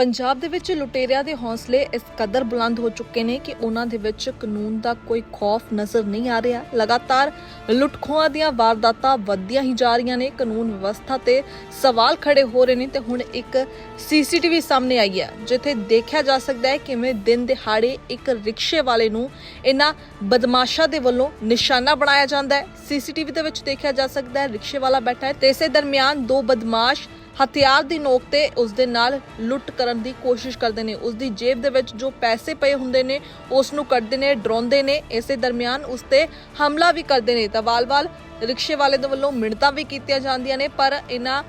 ਪੰਜਾਬ ਦੇ ਵਿੱਚ ਲੁਟੇਰਿਆਂ ਦੇ ਹੌਸਲੇ ਇਸ ਕਦਰ ਬੁਲੰਦ ਹੋ ਚੁੱਕੇ ਨੇ ਕਿ ਉਹਨਾਂ ਦੇ ਵਿੱਚ ਕਾਨੂੰਨ ਦਾ ਕੋਈ ਖੌਫ ਨਜ਼ਰ ਨਹੀਂ ਆ ਰਿਹਾ। ਲਗਾਤਾਰ ਲੁੱਟਖੋਆਂ ਦੀਆਂ ਵਾਰਦਾਤਾਂ ਵੱਧਦੀਆਂ ਹੀ ਜਾ ਰਹੀਆਂ ਨੇ। ਕਾਨੂੰਨ ਵਿਵਸਥਾ ਤੇ ਸਵਾਲ ਖੜੇ ਹੋ ਰਹੇ ਨੇ ਤੇ ਹੁਣ ਇੱਕ ਸੀਸੀਟੀਵੀ ਸਾਹਮਣੇ ਆਈ ਹੈ, ਜਿੱਥੇ ਦੇਖਿਆ ਜਾ ਸਕਦਾ ਹੈ ਕਿਵੇਂ ਦਿਨ ਦਿਹਾੜੇ ਇੱਕ ਰਿਕਸ਼ੇ ਵਾਲੇ ਨੂੰ ਇਹਨਾਂ ਬਦਮਾਸ਼ਾਂ ਦੇ ਵੱਲੋਂ ਨਿਸ਼ਾਨਾ ਬਣਾਇਆ ਜਾਂਦਾ ਹੈ। ਸੀਸੀਟੀਵੀ ਦੇ ਵਿੱਚ ਦੇਖਿਆ ਜਾ ਸਕਦਾ ਹੈ, ਰਿਕਸ਼ੇ ਵਾਲਾ ਬੈਠਾ ਹੈ ਤੇ ਇਸੇ ਦਰਮਿਆਨ ਦੋ ਬਦਮਾਸ਼ ਹਥਿਆਰ ਦੀ ਨੋਕ ਤੇ ਉਸ ਦੇ ਨਾਲ ਲੁੱਟ ਕਰਨ ਦੀ ਕੋਸ਼ਿਸ਼ ਕਰਦੇ ਨੇ। ਉਸ ਦੀ ਜੇਬ ਦੇ ਵਿੱਚ ਜੋ ਪੈਸੇ ਪਏ ਹੁੰਦੇ ਨੇ ਉਸ ਨੂੰ ਕੱਢਦੇ ਨੇ, ਡਰਾਉਂਦੇ ਨੇ। ਇਸੇ ਦਰਮਿਆਨ ਉਸ ਤੇ ਹਮਲਾ ਵੀ ਕਰਦੇ ਨੇ। ਤਾਂ ਵਾਲ-ਵਾਲ ਰਿਕਸ਼ੇ ਵਾਲੇ ਦੇ ਵੱਲੋਂ ਮਿੰਨਤਾਂ ਵੀ ਕੀਤੀਆਂ ਜਾਂਦੀਆਂ ਨੇ, ਪਰ ਇਹਨਾਂ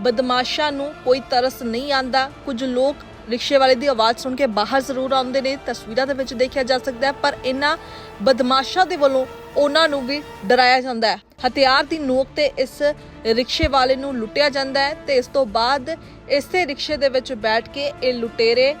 ਬਦਮਾਸ਼ਾਂ ਨੂੰ ਕੋਈ ਤਰਸ ਨਹੀਂ ਆਂਦਾ। ਕੁਝ ਲੋਕ ਰਿਕਸ਼ੇ ਵਾਲੇ ਦੀ ਆਵਾਜ਼ ਸੁਣ ਕੇ ਬਾਹਰ ਜ਼ਰੂਰ ਆਉਂਦੇ ਨੇ। ਤਸਵੀਰਾਂ ਦੇ ਵਿੱਚ ਦੇਖਿਆ ਜਾ ਸਕਦਾ ਹੈ, ਪਰ ਇਹਨਾਂ ਬਦਮਾਸ਼ਾਂ ਦੇ ਵੱਲੋਂ ਉਹਨਾਂ ਨੂੰ ਵੀ ਡਰਾਇਆ ਜਾਂਦਾ ਹੈ। ਹਥਿਆਰ ਦੀ ਨੋਕ ਤੇ ਇਸ ਰਿਕਸ਼ੇ ਵਾਲੇ ਨੂੰ ਲੁੱਟਿਆ ਜਾਂਦਾ ਹੈ ਤੇ ਇਸ ਤੋਂ ਬਾਅਦ ਇਸੇ ਰਿਕਸ਼ੇ ਦੇ ਵਿੱਚ ਬੈਠ ਕੇ ਇਹ ਲੁਟੇਰੇ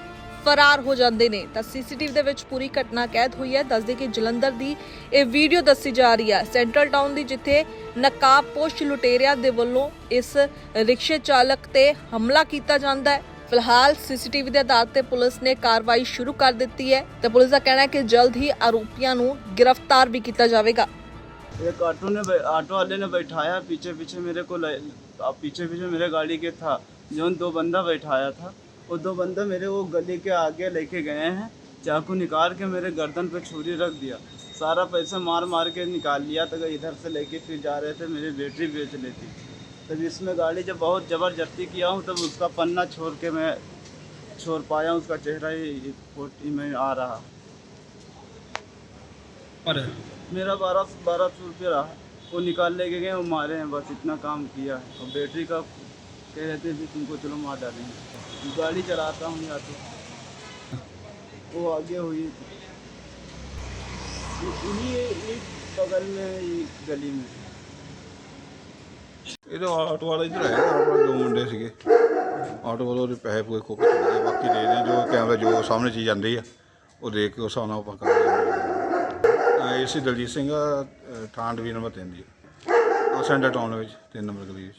ਫਰਾਰ ਹੋ ਜਾਂਦੇ ਨੇ। ਤਾਂ ਸੀਸੀਟੀਵੀ ਦੇ ਵਿੱਚ ਪੂਰੀ ਘਟਨਾ ਕੈਦ ਹੋਈ ਹੈ। ਦੱਸਦੇ ਕਿ ਜਲੰਧਰ ਦੀ ਇਹ ਵੀਡੀਓ ਦੱਸੀ ਜਾ ਰਹੀ ਹੈ। ਸੈਂਟਰਲ ਟਾਊਨ ਦੀ ਜਿੱਥੇ ਨਕਾਬਪੋਸ਼ ਲੁਟੇਰਿਆਂ ਦੇ ਵੱਲੋਂ ਇਸ ਰਿਕਸ਼ੇ ਚਾਲਕ ਤੇ ਹਮਲਾ ਕੀਤਾ ਜਾਂਦਾ ਹੈ ਫਿਲਹਾਲ ਸੀਸੀਟੀਵੀ ਦੇ ਆਧਾਰ ਤੇ ਪੁਲਿਸ ਨੇ ਕਾਰਵਾਈ ਸ਼ੁਰੂ ਕਰ ਦਿੱਤੀ ਹੈ ਤੇ ਪੁਲਿਸ ਦਾ ਕਹਿਣਾ ਹੈ ਕਿ ਜਲਦ ਹੀ ਆਰੋਪੀਆਂ ਨੂੰ ਗ੍ਰਿਫਤਾਰ ਵੀ ਕੀਤਾ ਜਾਵੇਗਾ एक ऑटो ने बै- ऑटो वाले ने बैठाया पीछे पीछे मेरे को ले- आ, पीछे पीछे मेरे गाड़ी के था जो दो बंदा बैठाया था वो दो बंदा मेरे वो गली के आगे लेके गए हैं चाकू निकाल के मेरे गर्दन पे छुरी रख दिया सारा पैसा मार मार के निकाल लिया तो इधर से लेके फिर जा रहे थे मेरी बैटरी बेच लेती तब इसमें गाड़ी जब बहुत ज़बरदस्ती किया हूँ तब उसका पन्ना छोड़ के मैं छोड़ पाया उसका चेहरा ही फोटी में आ रहा। पर मेरा बारह बारह सौ रुपये रहा। वो निकाल लेके गए वो मारे हैं बस इतना काम किया है। और बैटरी का कह रहे थे कि तुमको चलो मार डालेंगे। गाड़ी चलाता हूँ या तो वो आगे हुई। इन्हीं इन्हीं बगल में ही गली में। ਇਹਦੇ ਆਟੋ ਵਾਲਾ ਇੱਧਰ ਆਇਆ ਆਟੋ ਵਾਲੇ ਦੋ ਮੁੰਡੇ ਸੀਗੇ। ਆਟੋ ਵਾਲੇ ਉਹਦੇ ਪੈਸੇ ਪੂਏ ਖੋ ਕੇ ਚਲੇ ਗਏ ਬਾਕੀ ਦੇ ਦੇ ਜੋ ਕੈਮਰਾ ਜੋ ਸਾਹਮਣੇ ਚੀਜ਼ ਆਉਂਦੀ ਆ ਉਹ ਦੇਖ ਕੇ ਉਸ ਹਿਸਾਬ ਨਾਲ ਆਪਾਂ ਕਰਾਂਗੇ ਏਸੀ ਦਲਜੀਤ ਸਿੰਘ ਆ, ਅ, ਥਾਂ ਨੰਬਰ 3 ਜੀ। ਆ ਸੈਂਟਰ ਟਾਊਨ ਵਿੱਚ 3 ਨੰਬਰ ਗਲੀ ਵਿੱਚ।